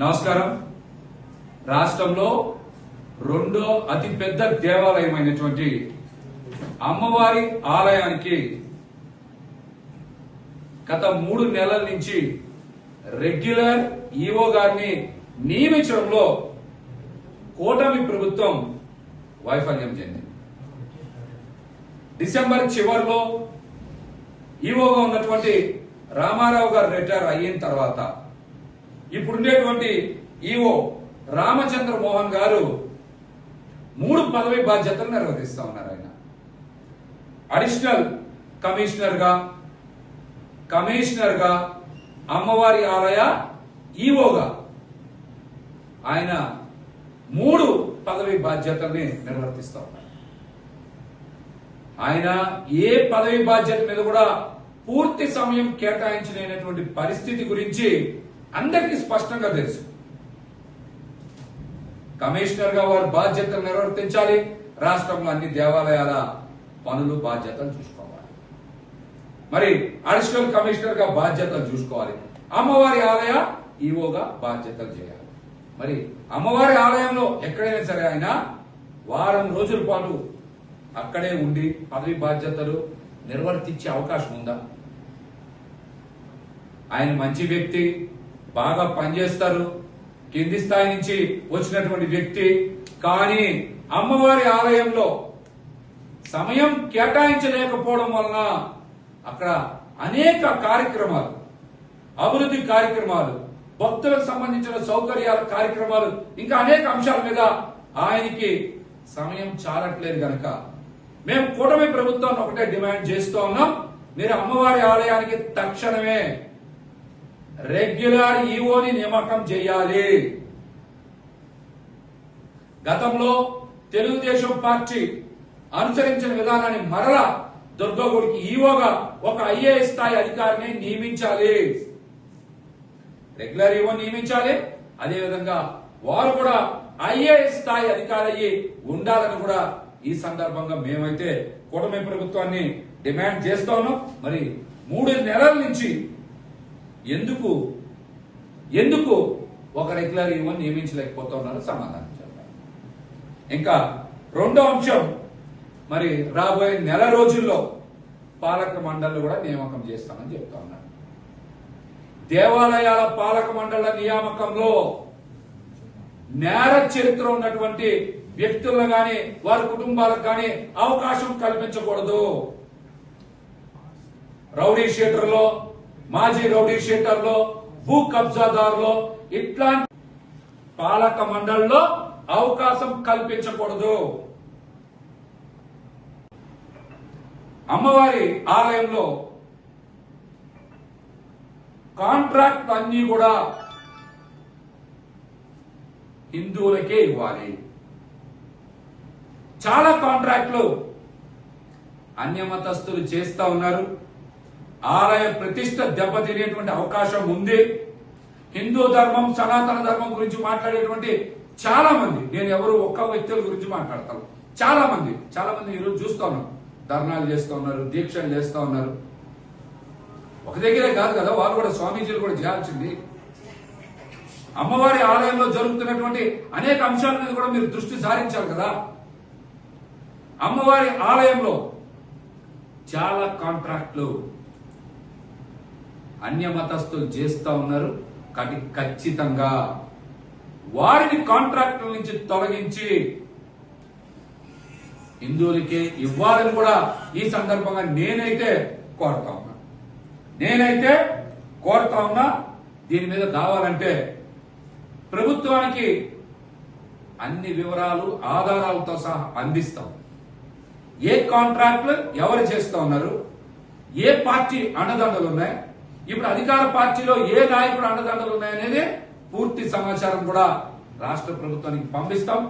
నమస్కారం. రాష్ట్రంలో రెండో అతిపెద్ద దేవాలయమైనటువంటి అమ్మవారి ఆలయానికి గత మూడు నెలల నుంచి రెగ్యులర్ ఈఓ గారిని నియమించడంలో కూటమి ప్రభుత్వం వైఫల్యం చెందింది. డిసెంబర్ చివరిలో ఈఓగా ఉన్నటువంటి రామారావు గారు రిటైర్ అయిన తర్వాత ఇప్పుడుండేటువంటి ఈఓ రామచంద్ర మోహన్ గారు మూడు పదవి బాధ్యతలు నిర్వహిస్తా ఉన్నారు ఆయన. అడిషనల్ కమిషనర్గా కమిషనర్గా అమ్మవారి ఆలయ ఈవోగా ఆయన మూడు పదవి బాధ్యతల్ని నిర్వర్తిస్తా ఉన్నారు. ఆయన ఏ పదవి బాధ్యత మీద కూడా పూర్తి సమయం కేటాయించలేనటువంటి పరిస్థితి గురించి అందరికీ స్పష్టంగా తెలుసు. కమిషనర్గా వారు బాధ్యతలు నిర్వర్తించాలి. రాష్ట్రంలో అన్ని దేవాలయాల పనులు బాధ్యతలు చూసుకోవాలి. మరి అడిషనల్ కమిషనర్గా బాధ్యతలు చూసుకోవాలి. అమ్మవారి ఆలయ ఈవోగా బాధ్యతలు చేయాలి. మరి అమ్మవారి ఆలయంలో ఎక్కడైనా సరే ఆయన వారం రోజుల పాటు అక్కడే ఉండి పదవి బాధ్యతలు నిర్వర్తించే అవకాశం ఉందా? ఆయన మంచి వ్యక్తి బాగా పనిచేస్తారు. కింది స్థాయి నుంచి వచ్చినటువంటి వ్యక్తి. కానీ అమ్మవారి ఆలయంలో సమయం కేటాయించలేకపోవడం వలన అక్కడ అనేక కార్యక్రమాలు అభివృద్ధి కార్యక్రమాలు భక్తులకు సంబంధించిన సౌకర్యాల కార్యక్రమాలు ఇంకా అనేక అంశాల మీద ఆయనకి సమయం చాలట్లేదు గనక. మేము కూటమి ప్రభుత్వాన్ని ఒకటే డిమాండ్ చేస్తూ ఉన్నాం. మీరు అమ్మవారి ఆలయానికి తక్షణమే రెగ్యులర్ ఈఓని నియామకం చేయాలి. గతంలో తెలుగుదేశం పార్టీ అనుసరించిన విధానాన్ని మరల దుర్గగుడికి ఈఓగా ఒక ఐఏఎస్ స్థాయి అధికారిని నియమించాలి. Regular EO నియమించాలి. అదే విధంగా వారు కూడా ఐఏఎస్ స్థాయి అధికారి అయ్యి ఉండాలని కూడా ఈ సందర్భంగా మేమైతే కూటమి ప్రభుత్వాన్ని డిమాండ్ చేస్తా ఉన్నాం. మరి మూడు నెలల నుంచి ఎందుకు? ఎందుకు ఒక రెగ్యులర్ ఈవో నియమించలేకపోతా ఉన్నారో సమాధానం చెప్పాలి. ఇంకా రెండో అంశం మరి రాబోయే నెల రోజుల్లో పాలక మండళ్ళు కూడా నియామకం చేస్తామని చెప్తా ఉన్నారు దేవాలయాల పాలక మండళ్ళ నియామకంలో నేర చరిత్ర ఉన్నటువంటి వ్యక్తులను కానీ వారి కుటుంబాలకు కానీ అవకాశం కల్పించకూడదు. రౌడీ షీటర్లో మాజీ రౌడీ షీటర్లో భూ కబ్జాదారులో ఇట్లాంటి పాలక మండలిలో అవకాశం కల్పించకూడదు. అమ్మవారి ఆలయంలో కాంట్రాక్ట్ అన్ని కూడా హిందువులకే ఇవ్వాలి. చాలా కాంట్రాక్ట్లు అన్యమతస్తులు చేస్తా ఉన్నారు. ఆలయ ప్రతిష్ట దెబ్బతినేటువంటి అవకాశం ఉంది. హిందూ ధర్మం సనాతన ధర్మం గురించి మాట్లాడేటువంటి చాలా మంది నేను ఎవరు ఒక్క వ్యక్తుల గురించి మాట్లాడతాను. చాలా మంది చాలా మంది ఈరోజు చూస్తా ఉన్నాం ధర్నాలు చేస్తూ ఉన్నారు దీక్షలు చేస్తూ ఉన్నారు. ఒక దగ్గరే కాదు కదా వాళ్ళు కూడా స్వామీజీలు కూడా చేయాల్సింది. అమ్మవారి ఆలయంలో జరుగుతున్నటువంటి అనేక అంశాల మీద కూడా మీరు దృష్టి సారించాలి కదా. అమ్మవారి ఆలయంలో చాలా కాంట్రాక్ట్లు అన్య మతస్థులు చేస్తా ఉన్నారు. కాబట్టి ఖచ్చితంగా వారిని కాంట్రాక్టుల నుంచి తొలగించి హిందువులకే ఇవ్వాలని కూడా ఈ సందర్భంగా నేనైతే కోరుతా ఉన్నా. నేనైతే కోరుతా ఉన్నా దీని మీద కావాలంటే ప్రభుత్వానికి అన్ని వివరాలు ఆధారాలతో సహా అందిస్తాం. ఏ కాంట్రాక్ట్లు ఎవరు చేస్తా ఉన్నారు? ఏ పార్టీ అండదండలు ఉన్నాయి? ఇప్పుడు అధికార పార్టీలో ఏ నాయకుడు అండదండలు ఉన్నాయనేది పూర్తి సమాచారం కూడా రాష్ట్ర ప్రభుత్వానికి పంపిస్తాం.